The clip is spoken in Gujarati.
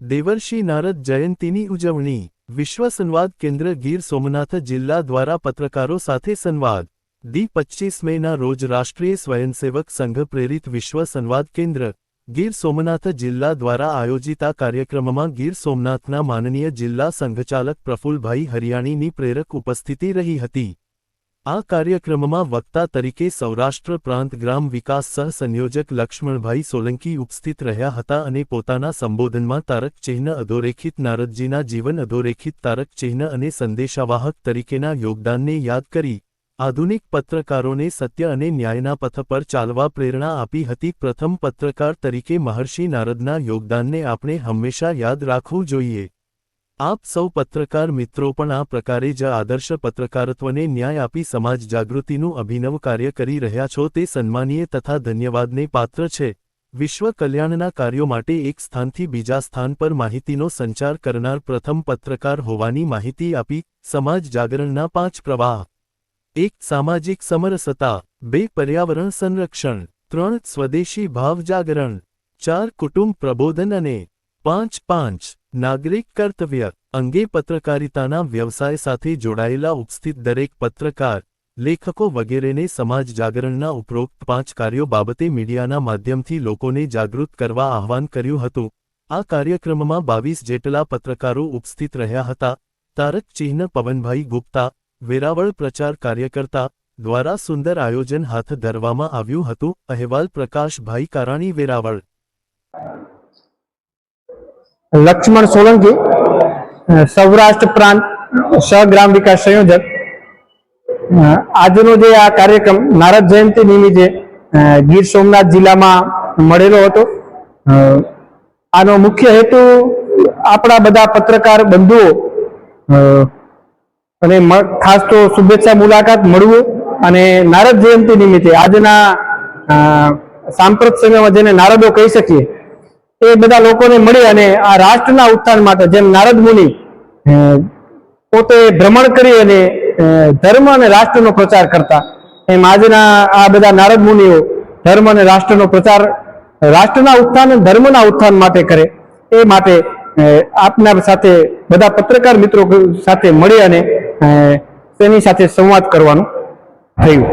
દેવર્ષિ નારદ જયંતીની ઉજવણી. વિશ્વ સંવાદ કેન્દ્ર ગીર સોમનાથ જિલ્લા દ્વારા પત્રકારો સાથે સંવાદ. દી પચ્ચીસ મેના રોજ રાષ્ટ્રીય સ્વયંસેવક સંઘ પ્રેરિત વિશ્વ સંવાદ કેન્દ્ર. ગીર સોમનાથ જિલ્લા દ્વારા આયોજિત આ કાર્યક્રમમાં ગીર સોમનાથના માનનીય જિલ્લા સંઘચાલક પ્રફુલભાઈ હરિયાણીની પ્રેરક ઉપસ્થિતિ રહી હતી. આ કાર્યક્રમમાં વક્તા તરીકે સૌરાષ્ટ્ર પ્રાંત ગ્રામ વિકાસ સહ સંયોજક લક્ષ્મણભાઈ સોલંકી ઉપસ્થિત રહ્યા હતા અને પોતાના સંબોધનમાં તારક ચિહ્ન અધોરેખિત નારદજીના જીવન અધોરેખિત તારક ચિહ્ન અને સંદેશાવાહક તરીકેના યોગદાનને યાદ કરી, આધુનિક પત્રકારોને સત્ય અને ન્યાયના પથ પર ચાલવા પ્રેરણા આપી હતી. પ્રથમ પત્રકાર તરીકે મહર્ષિ નારદના યોગદાનને આપણે હંમેશા યાદ રાખવું જોઈએ. આપ સૌ પત્રકાર મિત્રો પણ આ પ્રકારે જ આદર્શ પત્રકારત્વને ન્યાય આપી સમાજ જાગૃતિનું અભિનવ કાર્ય કરી રહ્યા છો તે સન્માનીય તથા ધન્યવાદને પાત્ર છે. વિશ્વ કલ્યાણના કાર્યો માટે એક સ્થાનથી બીજા સ્થાન પર માહિતીનો સંચાર કરનાર પ્રથમ પત્રકાર હોવાની માહિતી આપી સમાજ જાગરણના પાંચ પ્રવાહ. એક, સામાજિક સમરસતા. બે, પર્યાવરણ સંરક્ષણ. ત્રણ, સ્વદેશી ભાવ જાગરણ. ચાર, કુટુંબ પ્રબોધન અને પાંચ પાંચ. નાગરિક કર્તવ્ય અંગે પત્રકારિતાના વ્યવસાય સાથે જોડાયેલા ઉપસ્થિત દરેક પત્રકાર, લેખકો વગેરેને સમાજ જાગરણના ઉપરોક્ત પાંચ કાર્યો બાબતે મીડિયાના માધ્યમથી લોકોને જાગૃત કરવા આહવાન કર્યું હતું. આ કાર્યક્રમમાં બાવીસ જેટલા પત્રકારો ઉપસ્થિત રહ્યા હતા. તારક ચિહ્ન પવનભાઈ ગુપ્તા, વેરાવળ પ્રચાર કાર્યકર્તા દ્વારા સુંદર આયોજન હાથ ધરવામાં આવ્યું હતું. અહેવાલ પ્રકાશભાઈ કારાણી, વેરાવળ. લક્ષ્મણ સોલંકી સૌરાષ્ટ્ર પ્રાંત સહગ્રામ વિકાસ સંયોજક. આજનો જે આ કાર્યક્રમ, નારદ જયંતિ નિમિત્તે ગીર સોમનાથ જિલ્લામાં મળેલો હતો. આનો મુખ્ય હેતુ આપણા બધા પત્રકાર, બંધુઓ અને ખાસ તો શુભેચ્છા મુલાકાત મળવું અને નારદ જયંતિ નિમિત્તે આજના સાંપ્રત સમયમાં જેને નારદો કહી શકીએ એ બધા લોકોને મળી અને આ રાષ્ટ્રના ઉત્થાન માટે જેમ નારદ મુનિ પોતે ભ્રમણ કરી અને ધર્મ અને રાષ્ટ્રનો પ્રચાર કરતા. એમ આજના આ બધા નારદ મુનિઓ ધર્મ અને રાષ્ટ્રનો પ્રચાર, રાષ્ટ્રના ઉત્થાન અને ધર્મના ઉત્થાન માટે કરે. એ માટે આપના સાથે બધા પત્રકાર મિત્રો સાથે મળી અને તેની સાથે સંવાદ કરવાનું થયું.